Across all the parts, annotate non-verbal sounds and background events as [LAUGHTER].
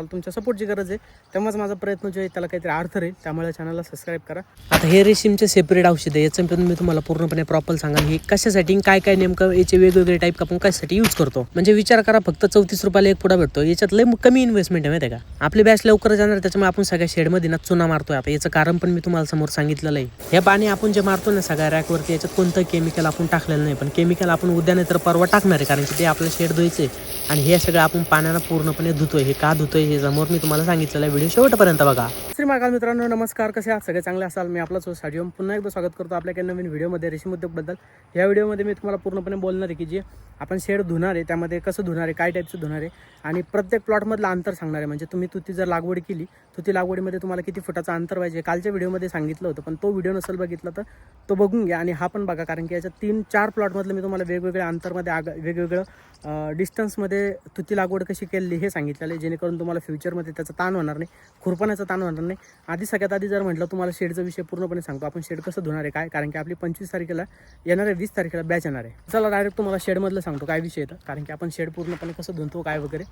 मला तुमच्या सपोर्टची गरज आहे. तेव्हाच माझा प्रयत्न जो आहे त्याला काहीतरी अर्थ राहील. त्यामुळे चॅनलला सबस्क्राईब करा. आता हे रेशीमचे सेपरेट औषध आहे याचं पण मी तुम्हाला पूर्णपणे प्रॉपर सांगा हे कशासाठी काय काय नेमकं याचे वेगवेगळे टाईप आपण कशासाठी यूज करतो. म्हणजे विचार करा फक्त चौतीस रुपयाला एक पुडा भेटतो. याच्यात लय कमी इन्व्हेस्टमेंट आहे माहिती आहे का? आपली बॅच लवकर जाणार त्याच्यामुळे आपण सगळ्या शेडमध्ये ना चुना मारतोय आता. याचं कारण पण मी तुम्हाला समोर सांगितलेलं आहे. हे पाणी आपण जे मारतो ना सगळ्या रॅकवरती याच्यात कोणतं केमिकल आपण टाकलेलं नाही. पण केमिकल आपण उद्या नाही तर परवा टाकणार आहे कारण की ते आपलं शेड धुवायचं आहे. आणि हे सगळं आपण पाण्यानं पूर्णपणे धुतोय. हे का धुतोय? हे समोर मी तुम्हाला सांगितलेला आहे. व्हिडिओ शेवटपर्यंत बघा. श्री महाकाल मित्रांनो नमस्कार. कसे आहात? सगळे चांगले असाल? मी आपला साडिओम पुन्हा एकदा स्वागत करतो आपल्या काही नवीन व्हिडिओमध्ये रेशीम उद्योगबद्दल या व्हिडिओमध्ये मी तुम्हाला पूर्णपणे बोलणार आहे की जे आपण शेड धुणार आहे त्यामध्ये कसं धुणार आहे काय टाईपचं धुणार आहे आणि प्रत्येक प्लॉटमधलं अंतर सांगणार आहे. म्हणजे तुम्ही तुती जर लागवड केली तुती लागवडीमध्ये तुम्हाला किती फुटाचं अंतर पाहिजे कालच्या व्हिडिओमध्ये सांगितलं होतं पण तो व्हिडिओ नसेल बघितला तर तो बघून घ्या आणि हा पण बघा कारण की याच्या तीन चार प्लॉटमधलं मी तुम्हाला वेगवेगळ्या अंतरमध्ये आग वेगवेगळं डिस्टन्समध्ये तुती लागवड कशी केली हे सांगितलेलं आहे. जेणेकरून तुम्हाला फ्युचरमध्ये त्याचा ताण होणार नाही खुरपण्याचा ताण होणार नाही. आधी सगळ्यात आधी जर म्हटलं तुम्हाला शेडचा विषय पूर्णपणे सांगतो. आपण शेड कसं धुणार आहे काय? कारण की आपली पंचवीस तारखेला येणार आहे वीस तारखेला बॅच येणार आहे. चला डायरेक्ट तुम्हाला शेडमधलं सांगतो काय विषय येतं कारण की आपण शेड पूर्णपणे कसं धुतो काय वगैरे.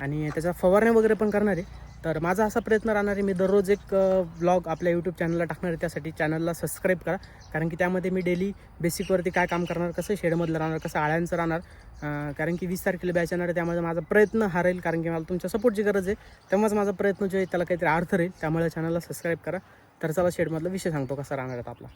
आणि त्याच्या फवारण्या वगैरे पण करणार आहे. तर माझा असा प्रयत्न राहणार आहे मी दररोज एक ब्लॉग आपल्या यूट्यूब चॅनलला टाकणार आहे. त्यासाठी चॅनलला सबस्क्राईब करा. कारण की त्यामध्ये मी डेली बेसिकवरती काय काम करणार कसं शेडमधलं राहणार कसं आळ्यांचं राहणार कारण की वीस तारखेला बॅच येणार आहे त्यामध्ये माझा प्रयत्न हा राहील कारण की मला तुमच्या सपोर्टची गरज आहे. तेव्हाच माझा प्रयत्न जो आहे त्याला काहीतरी अर्थ राहील. त्यामुळे चॅनलला सबस्क्राईब करा. तर चला शेडमधला विषय सांगतो कसा राहणार आहे आपला.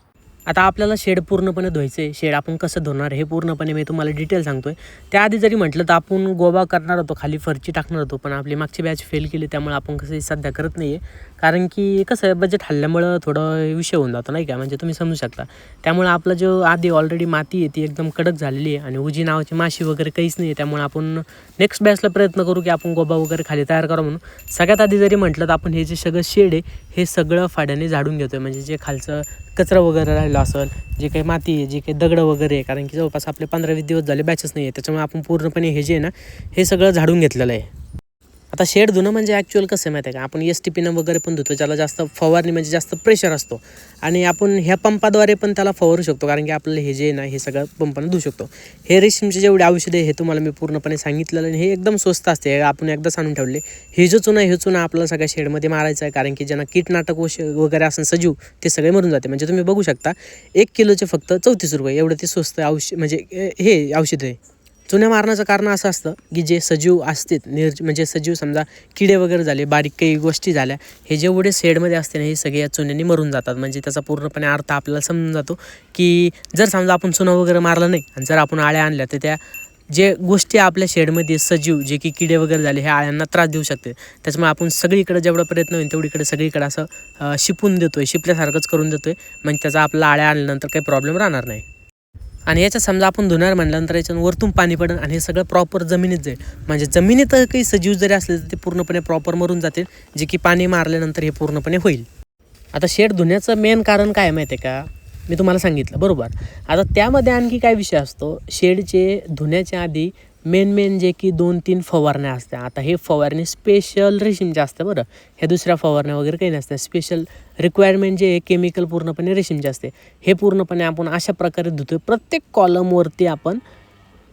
आता आपल्याला शेड पूर्णपणे धुवायचं आहे. शेड आपण कसं धुणार हे पूर्णपणे मी तुम्हाला डिटेल सांगतोय. त्याआधी जरी म्हटलं तर आपण गोबा करणार होतो खाली फरची टाकणार होतो पण आपली मागची बॅच फेल केली त्यामुळे आपण कसं सध्या करत नाही आहे कारण की कसं आहे बजेट हल्ल्यामुळं थोडं विषय होऊन जातो नाही का? म्हणजे तुम्ही समजू शकता. त्यामुळे आपलं जो आधी ऑलरेडी माती आहे ती एकदम कडक झालेली आहे आणि उजी नावाची माशी वगैरे काहीच नाही आहे त्यामुळे आपण नेक्स्ट बॅचला प्रयत्न करू की आपण गोबा वगैरे खाली तयार करा म्हणून. सगळ्यात आधी जरी म्हटलं तर आपण हे जे सगळं शेड आहे हे सगळं फाड्याने झाडून घेतोय. म्हणजे जे खालचं कचरा वगैरे राहिलं असेल जे काही माती आहे जे काही दगडं वगैरे आहे कारण की जवळपास आपले पंधरा वीस दिवस झाले बॅचेस नाही आहे त्याच्यामुळे आपण पूर्णपणे हे जे आहे ना हे सगळं झाडून घेतलेलं आहे. आता शेड धुणं म्हणजे ॲक्च्युअल कसं आहे माहिती आहे का? आपण एस टी पीनं वगैरे पण धुतो ज्याला जास्त फवारणी म्हणजे जास्त प्रेशर असतो. आणि आपण ह्या पंपाद्वारे पण त्याला फवारू शकतो कारण की आपल्याला हे जे ना हे सगळं पंपानं धुऊ शकतो. हे रेशीमचे जेवढे औषधे आहे हे तुम्हाला मी पूर्णपणे सांगितलेलं आणि हे एकदम स्वस्त असते. आपण एकदा सांगून ठेवले. हे जो चुना हे चुना आपल्याला सगळ्या शेडमध्ये मारायचा आहे कारण की ज्यांना कीटनाटक वश वगैरे असं सजीव ते सगळे मरून जाते. म्हणजे तुम्ही बघू शकता एक किलोचे फक्त चौतीस रुपये. एवढं ते स्वस्त औषध म्हणजे हे औषध आहे. चुन्या मारण्याचं कारण असं असतं की जे सजीव असतात निर्ज म्हणजे सजीव समजा किडे वगैरे झाले बारीक काही गोष्टी झाल्या हे जेवढे शेडमध्ये असते ना हे सगळे या चुन्याने मरून जातात. म्हणजे त्याचा पूर्णपणे अर्थ आपल्याला समजून जातो की जर समजा आपण चुना वगैरे मारलं नाही आणि जर आपण आळ्या आणल्या तर त्या जे गोष्टी आपल्या शेडमध्ये सजीव जे की किडे वगैरे झाले हे आळ्यांना त्रास देऊ शकते. त्याच्यामुळे आपण सगळीकडे जेवढा प्रयत्न होईल तेवढीकडे सगळीकडे असं शिपून देतो आहे शिपल्यासारखंच करून देतो आहे म्हणजे त्याचा आपला आळ्या आणल्यानंतर काही प्रॉब्लेम राहणार नाही. आणि याच्यात समजा आपण धुणार म्हटल्यानंतर याच्यानं वरतून पाणी पडेल आणि हे सगळं प्रॉपर जमिनीत जाईल. म्हणजे जमिनीत काही सजीव जरी असले तर ते पूर्णपणे प्रॉपर मरून जातील जे की पाणी मारल्यानंतर हे पूर्णपणे होईल. आता शेड धुण्याचं मेन कारण काय माहिती आहे का? मी तुम्हाला सांगितलं बरोबर. आता त्यामध्ये आणखी काय विषय असतो? शेडचे धुण्याच्या आधी मेन मेन जे की दोन तीन फवारण्या असत्या आता हे फवारणी स्पेशल रेशीमचे असते बरं. ह्या दुसऱ्या फवारण्या वगैरे काही नसत्या स्पेशल रिक्वायरमेंट जे केमिकल पूर्णपणे रेशीमचे असते. हे पूर्णपणे आपण अशा प्रकारे धुतोय. प्रत्येक कॉलमवरती आपण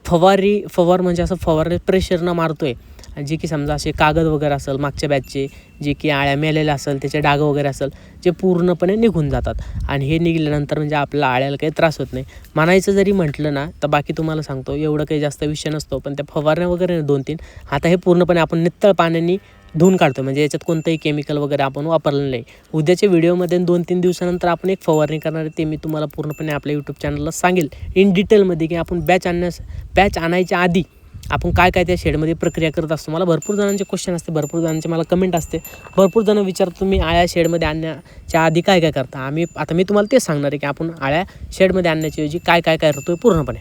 फवारी फवार म्हणजे असं फवारणी प्रेशरनं मारतोय. आहे जे की समजा असे कागद वगैरे असेल मागच्या बॅचचे जे की आळ्या मेलेल्या असेल त्याचे डाग वगैरे असेल जे पूर्णपणे निघून जातात. आणि हे निघाल्यानंतर म्हणजे आपल्या आळ्याला काही त्रास होत नाही. म्हणायचं जरी म्हटलं ना तर बाकी तुम्हाला सांगतो एवढं काही जास्त विषय नसतो पण त्या फवारण्या वगैरे दोन तीन आता हे पूर्णपणे आपण नित्तळ पाण्याने धुवून काढतो म्हणजे याच्यात कोणतंही केमिकल वगैरे आपण वापरलं नाही. उद्याच्या व्हिडिओमध्ये दोन तीन दिवसानंतर आपण एक फवारणी करणार आहे ते मी तुम्हाला पूर्णपणे आपल्या यूट्यूब चॅनलला सांगेल. इन डिटेलमध्ये की आपण बॅच आणण्यास बॅच आणायच्या आधी आपण काय काय त्या शेडमध्ये प्रक्रिया करत असतो? मला भरपूर जणांचे क्वेश्चन असते भरपूर जणांचे मला कमेंट असते. भरपूर जण विचारतो तुम्ही आळ्या शेडमध्ये आणण्याच्या आधी काय काय करता? आम्ही आता मी तुम्हाला तेच सांगणार आहे की आपण आळ्या शेडमध्ये आणण्याच्या ऐवजी काय काय काय करतोय पूर्णपणे.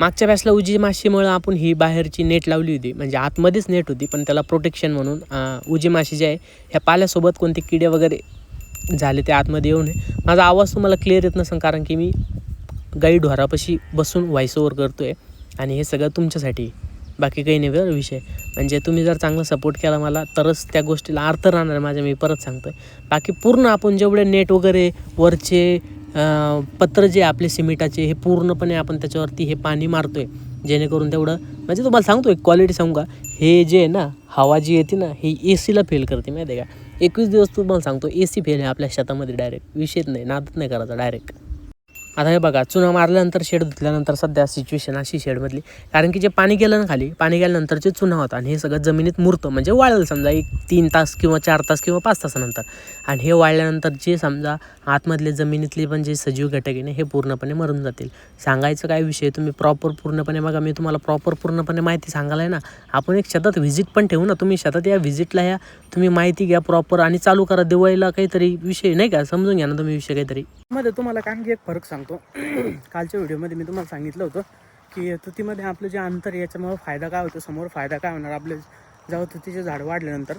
मागच्या बॅसला उजी माशीमुळं आपण ही बाहेरची नेट लावली होती. म्हणजे आतमध्येच नेट होती पण त्याला प्रोटेक्शन म्हणून उजी माशी जे आहे ह्या पाल्यासोबत कोणते किडे वगैरे झाले ते आतमध्ये येऊ नये. माझा आवाज तुम्हाला क्लिअर येत नसेल कारण की मी गाई ढोरापाशी बसून व्हॉइस ओव्हर करतो आहे आणि हे सगळं तुमच्यासाठी. बाकी काही नाही बरं विषय. म्हणजे तुम्ही जर चांगला सपोर्ट केला मला तरच त्या गोष्टीला अर्थ राहणार माझ्या मी परत सांगतो आहे बाकी पूर्ण आपण जेवढे नेट वगैरे वरचे पत्र जे आपले सिमेंटाचे हे पूर्णपणे आपण त्याच्यावरती हे पाणी मारतो आहे जेणेकरून तेवढं म्हणजे तुम्हाला सांगतो एक क्वालिटी सांगू का? हे जे आहे ना हवा जी येते ना ही ए सीला फेल करते माहिती आहे का? एकवीस दिवस तुम्हाला सांगतो ए सी फेल आहे आपल्या शेतामध्ये डायरेक्ट विषयच नाही नादच नाही करायचा डायरेक्ट आता हे बघा चुना मारल्यानंतर शेड धुतल्यानंतर सध्या सिच्युएशन अशी शेडमधली कारण की जे पाणी गेलं ना खाली पाणी गेल्यानंतर जे चुना होता आणि हे सगळं जमिनीत मुरतं. म्हणजे वाळलं समजा एक तीन तास किंवा चार तास किंवा पाच तासानंतर. आणि हे वाळल्यानंतर जे समजा आतमधले जमिनीतले पण जे सजीव घटक आहे ना हे पूर्णपणे मरून जातील. सांगायचं काय विषय? तुम्ही प्रॉपर पूर्णपणे बघा मी तुम्हाला प्रॉपर पूर्णपणे माहिती सांगायला आहे ना. आपण एक शेतात व्हिजिट पण ठेवू ना. तुम्ही शेतात या व्हिजिटला या. तुम्ही माहिती घ्या प्रॉपर आणि चालू करा. दिवाळीला काहीतरी विषय नाही का? समजून घ्या ना तुम्ही विषय काहीतरी. मध्ये तुम्हाला आणखी एक फरक सांगतो. [CLEARS THROAT] कालच्या व्हिडिओमध्ये मी तुम्हाला सांगितलं होतं की तुतीमध्ये आपलं जे अंतर आहे याच्यामुळे फायदा काय होतो समोर फायदा काय होणार आपले जेव्हा तुतीचे झाड वाढल्यानंतर.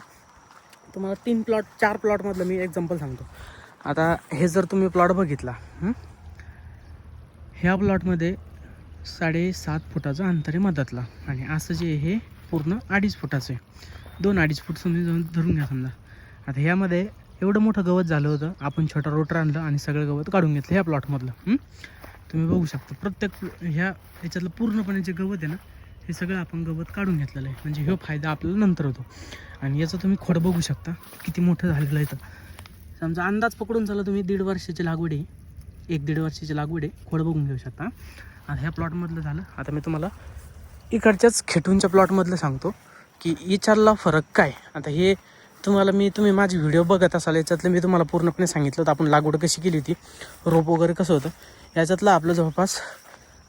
तुम्हाला तीन प्लॉट चार प्लॉटमधलं मी एक्झाम्पल सांगतो. आता हे जर तुम्ही प्लॉट बघितला ह्या प्लॉटमध्ये साडेसात फुटाचं अंतर आहे मधातला. आणि असं जे हे पूर्ण अडीच फुटाचं आहे. दोन अडीच फूट तुम्ही जाऊन धरून घ्या समजा. आता ह्यामध्ये एवढं मोठं गवत झालं होतं. आपण छोटा रोटर आणलं आणि सगळं गवत काढून घेतलं ह्या प्लॉटमधलं तुम्ही बघू शकता. प्रत्येक ह्या याच्यातलं पूर्णपणे जे गवत आहे ना हे सगळं आपण गवत काढून घेतलेलं आहे. म्हणजे ह्यो फायदा आपल्याला नंतर होतो. आणि याचं तुम्ही खोड बघू शकता. किती मोठं झालेलं आहे तर समजा अंदाज पकडून चाला तुम्ही दीड वर्षाची लागवड आहे. एक दीड वर्षाची लागवड आहे. खोड बघून घेऊ शकता. आता ह्या प्लॉटमधलं झालं. आता मी तुम्हाला इकडच्याच खेटूनच्या प्लॉटमधलं सांगतो की इचारला फरक काय? आता हे तुम्हाला मी तुम्ही माझी व्हिडिओ बघत असाल याच्यातलं मी तुम्हाला पूर्णपणे सांगितलं होतं. आपण लागवड कशी केली होती रोप वगैरे कसं होतं याच्यातलं आपलं जवळपास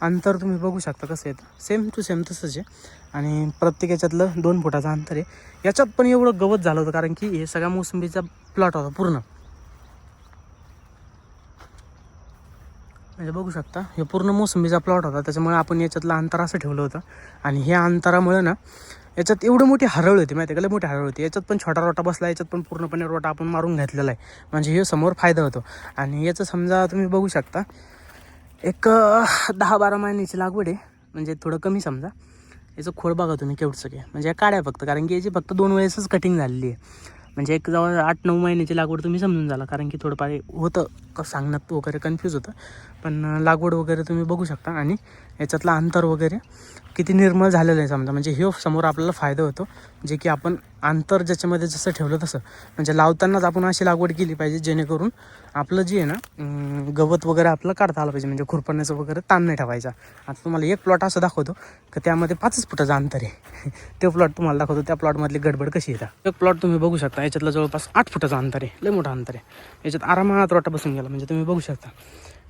अंतर तुम्ही बघू शकता कसं येतं सेम टू सेम तसंच आहे. आणि प्रत्येक याच्यातलं दोन फुटाचं अंतर आहे. याच्यात पण एवढं गवत झालं होतं कारण की हे सगळ्या मोसंबीचा प्लॉट होता पूर्ण. म्हणजे बघू शकता हे पूर्ण मोसंबीचा प्लॉट होता. त्याच्यामुळे आपण याच्यातलं अंतर असं ठेवलं होतं. आणि ह्या अंतरामुळे ना याच्यात एवढं मोठी हरळ होती माहिती आहे का? लय मोठी हरळ होती. याच्यात पण छोटा रोटा बसला याच्यात पण पूर्णपणे रोटा आपण मारून घेतलेला आहे. म्हणजे हे समोर फायदा होतो. आणि याचं समजा तुम्ही बघू शकता एक दहा बारा महिन्याची लागवड आहे. म्हणजे थोडं कमी समजा. याचं खोड बघा तुम्ही केवढं घ्या म्हणजे काढ्या फक्त कारण की याची फक्त दोन वेळेसच कटिंग झालेली आहे. म्हणजे एक जवळ आठ नऊ महिन्याची लागवड तुम्ही समजून झाला. कारण की थोडंफार होतं सांगण्यात वगैरे कन्फ्यूज होतं. पण लागवड वगैरे तुम्ही बघू शकता. आणि याच्यातलं अंतर वगैरे किती निर्मळ झालेलं आहे समजा. म्हणजे हे समोर आपल्याला फायदा होतो. जे की आपण अंतर ज्याच्यामध्ये जसं ठेवलं तसं. म्हणजे लावतानाच आपण अशी लागवड केली पाहिजे जेणेकरून आपलं जे आहे ना गवत वगैरे आपलं काढता आलं पाहिजे. म्हणजे खुरपण्याचं वगैरे ताण नाही ठेवायचा. आता तुम्हाला एक प्लॉट असं दाखवतो. की त्यामध्ये पाचच फुटाचं अंतर आहे. [LAUGHS] ते प्लॉट तुम्हाला दाखवतो. त्या प्लॉटमधली गडबड कशी येतात एक प्लॉट तुम्ही बघू शकता. याच्यातलं जवळपास आठ फुटाचं अंतर आहे. लय मोठं अंतर आहे. याच्यात आरामात रोटा बसून गेला. म्हणजे तुम्ही बघू शकता.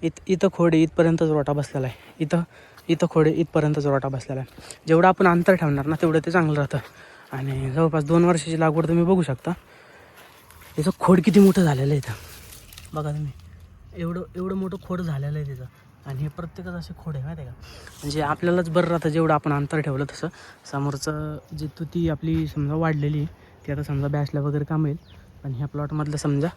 इत इथं खोड इथपर्यंतच रोटा बसलेला आहे. इथं इथं खोड इथपर्यंतच रोटा बसलेला आहे. जेवढं आपण अंतर ठेवणार ना तेवढं ते चांगलं राहतं. आणि जवळपास दोन वर्षाची लागवड तुम्ही बघू शकता. याचं खोड किती मोठं झालेलं आहे इथं. बघा तुम्ही. एवढं एवढं मोठं खोड झालेलं आहे तिथं. आणि हे प्रत्येकच असे खोड आहे माहिती आहे का? म्हणजे आपल्यालाच बरं राहतं जेवढं आपण अंतर ठेवलं तसं. समोरचं जे तुती आपली समजा वाढलेली ती आता समजा बॅचला वगैरे काम येईल. पण ह्या प्लॉटमधलं समजा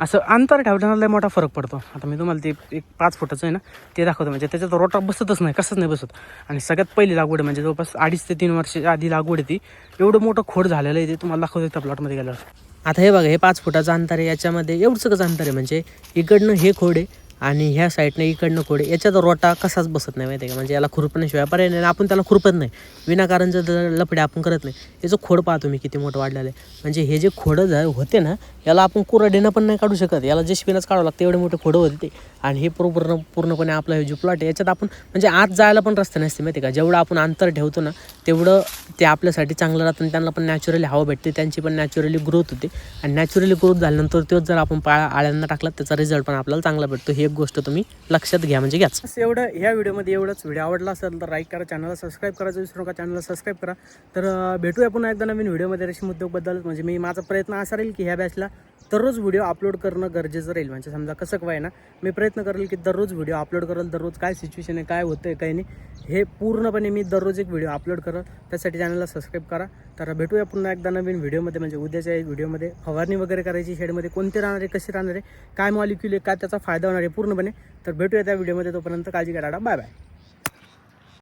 असं अंतर ठेवल्यानं मोठा फरक पडतो. आता मी तुम्हाला ते एक पाच फुटाचं आहे ना ते दाखवतो. म्हणजे त्याच्यात रोटा बसतच नाही कसंच नाही बसत. आणि सगळ्यात पहिली लागवड आहे म्हणजे जवळपास अडीच ते तीन वर्षाच्या आधी लागवड आहे ती. एवढं मोठं खोड झालेलं आहे ते तुम्हाला दाखवतो त्या प्लॉटमध्ये गेल्यावर. आता हे बघा हे पाच फुटाचं अंतर आहे. याच्यामध्ये एवढं सगळं अंतर आहे. म्हणजे इकडनं हे खोड आहे आणि ह्या साईडनं इकडनं खोड याच्यात रोटा कसाच बसत नाही माहिती आहे का? म्हणजे याला खुरपण्याशिवाय पर्याय नाही आणि आपण त्याला खुरपत नाही. विनाकारण जर लपडे आपण करत नाही याचं खोड पाहतो मी किती मोठं वाढलेलं आहे. म्हणजे हे जे खोडं जा होते ना याला आपण कुरडेनं पण नाही काढू शकत. याला जे काढावं लागतं एवढे मोठे खोडं होते. ते आणि हे पूर्ण पूर्णपणे आपला हे जो प्लॉट आहे याच्यात आपण म्हणजे आत जायला पण रस्ते नसते माहिती आहे का? जेवढं आपण अंतर ठेवतो ना तेवढं ते आपल्यासाठी चांगलं राहतं आणि त्यांना पण नॅचरली हवा भेटते त्यांची पण नॅचरली ग्रोथ होते. आणि नॅचरली ग्रोथ झाल्यानंतर तोच जर आपण पाळा आळ्यांना टाकला त्याचा रिझल्ट पण आपल्याला चांगला भेटतो. हे एक गोष्ट तुम्ही लक्षात घ्या म्हणजे घ्याच. बस एवढं ह्या व्हिडिओमध्ये एवढंच. व्हिडिओ आवडला असेल तर लाईक करा चॅनलला सबस्क्राईब करायचं विसरू नका चॅनलला सबस्क्राईब करा. तर भेटूया पुन्हा एकदा नवीन व्हिडिओमध्ये. रेशीम उद्योगबद्दल म्हणजे मी माझा प्रयत्न असा राहील की ह्या बॅचला दररोज व्हिडिओ अपलोड करणं गरजेचं राहील. म्हणजे समजा कसं काय ना मी प्रयत्न करेल की दररोज व्हिडिओ अपलोड करेल दररोज काय सिच्युएशन आहे काय होतं आहे काही नाही हे पूर्णपणे मी दररोज एक व्हिडिओ अपलोड करेल त्यासाठी चॅनलला सबस्क्राईब करा. तर भेटूया पुन्हा एकदा नवीन व्हिडिओमध्ये म्हणजे उद्याच्या व्हिडिओमध्ये. फवारणी वगैरे करायची शेडमध्ये कोणते राहणार आहे कसे राहणार आहे काय मॉलिक्युल आहे काय त्याचा फायदा होणार आहे पूर्णपणे. तर भेटूया त्या व्हिडिओमध्ये तोपर्यंत काळजी करा बाय बाय